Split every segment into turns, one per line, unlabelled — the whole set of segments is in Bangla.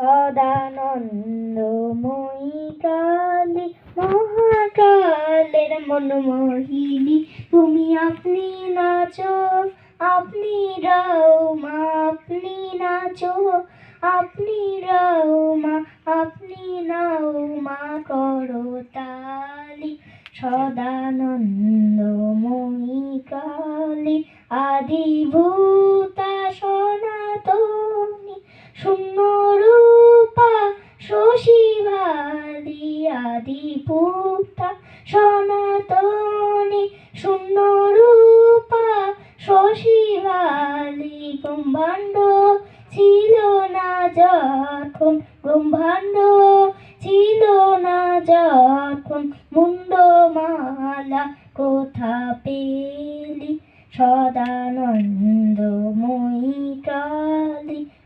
সদানন্দময়ী কালী মহাকালের মনমোহিনী, তুমি আপনি নাচো, আপনি রাও মা, আপনি নাচো, আপনি রাও মা, আপনি নাও মা, করো তালি। সদানন্দ সদানন্দময়ী কালী আদিভূতা সনাতনী শূন্য রূপা শশীভালি আদিভূতা সনাতনী শূন্য রূপা শশীভালি ব্রহ্মাণ্ড ছিল না যখন, ব্রহ্মাণ্ড ছিল না যখন মুন্ডমালা কোথা পেলি সদানন্দময়ী কালী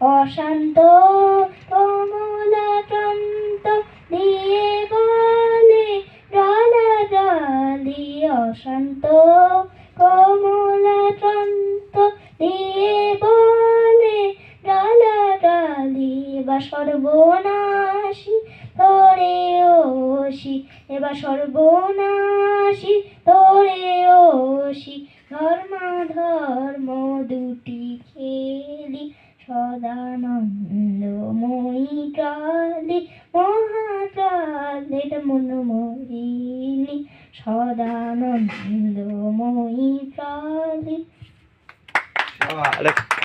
অশান্ত কমলাকান্ত দিয়ে বলে ডালি অশান্ত কমলাকান্ত দিয়ে বলে ডালা ডালি এবার সর্বনাশী তোরে ওসি, এবার সর্বনাশী তোরে ওসি ধর্ম ধর্ম দুটি কালী মহাকালের মনোমোহিনী সদানন্দময়ী কালী